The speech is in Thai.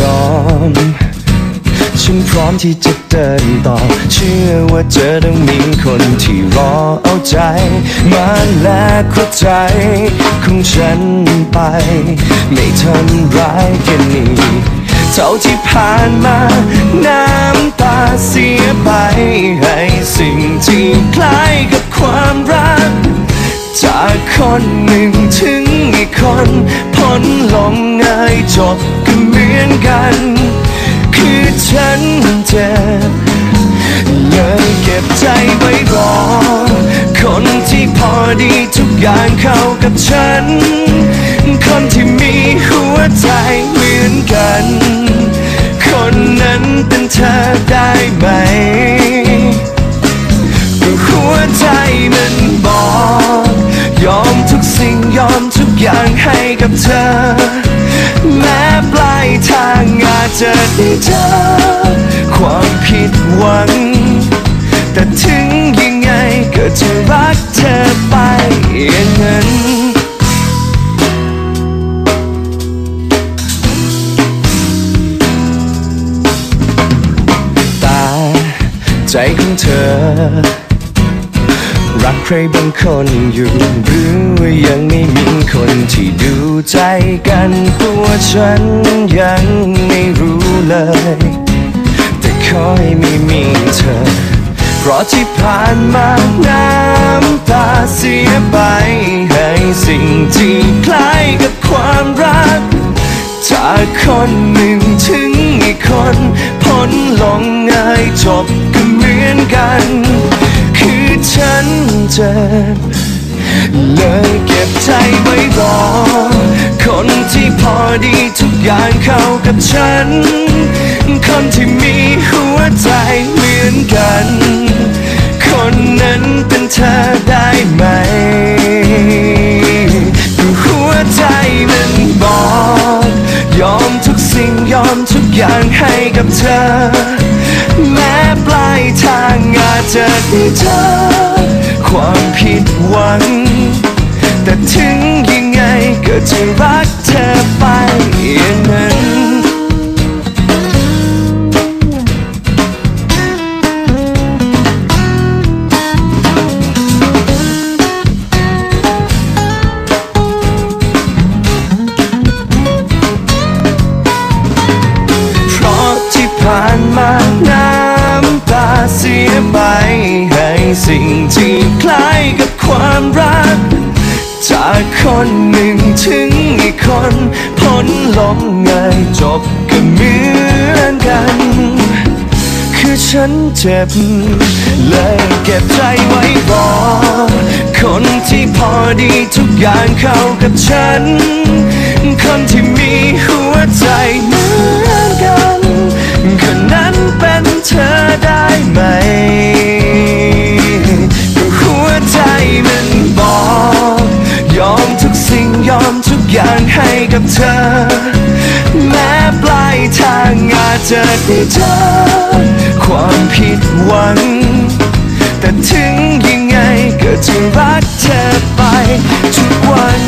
ยอม ฉันพร้อมที่จะเดินต่อ เชื่อว่าเธอต้องมีคนที่รอเอาใจ มาแลกหัวใจของฉันไป ไม่ทำร้ายกันนี่เท่าที่ผ่านมา น้ำตาเสียไป ให้สิ่งที่คล้ายกับความรัก จากคนหนึ่งถึงอีกคนพ้นลงง่ายจบ อนกัน คือฉันเจ็บเลยเก็บใจไว้รอ คนที่พอดีทุกอย่างเข้ากับฉัน คนที่มีหัวใจเหมือนกัน คนนั้นเป็นเธอได้ไหมหัวใจมันบอก ยอมทุกสิ่งยอมทุกอย่างให้กับเธอ จะได้เจอความผิดหวัง แต่ถึงยังไงก็จะรักเธอไปอย่างนั้นแต่ใจของเธอ รักใครบางคนอยู่ หรือว่ายังไม่มีคนที่ดูใจกันตัวฉันยังไม่รู้เลย แต่ขอให้ไม่มีเธอ เพราะที่ผ่านมาน้ำตาเสียไป ให้สิ่งที่คล้ายกับความรัก จากคนหนึ่งถึงอีกคนพ้นลงง่าย ใจไว้รอคนที่พอดีทุกอย่างเข้ากับฉัน คนที่มีหัวใจเหมือนกัน คนนั้นเป็นเธอได้ไหมหัวใจมันบอก ยอมทุกสิ่งยอมทุกอย่างให้กับเธอ แม้ปลายทางอาจจะเจอความผิดหวัง แต่ถึงยังไงก็จะรักเธอไปอย่างนั้นเพราะที่ผ่านมาน้ำตาเสียไป ให้สิ่งที่คล้ายกับความรัก จากคนหนึ่งถึงอีกคนพ้นลมง่ายจบก็เหมือนกัน คือฉันเจ็บ เลยเก็บใจไว้รอคนที่พอดีทุกอย่างเข้ากับฉัน คนที่ กับเธอ แม้ปลายทางอาจจะได้เจอความผิดหวัง แต่ถึงยังไงก็จะรักเธอไปทุกวัน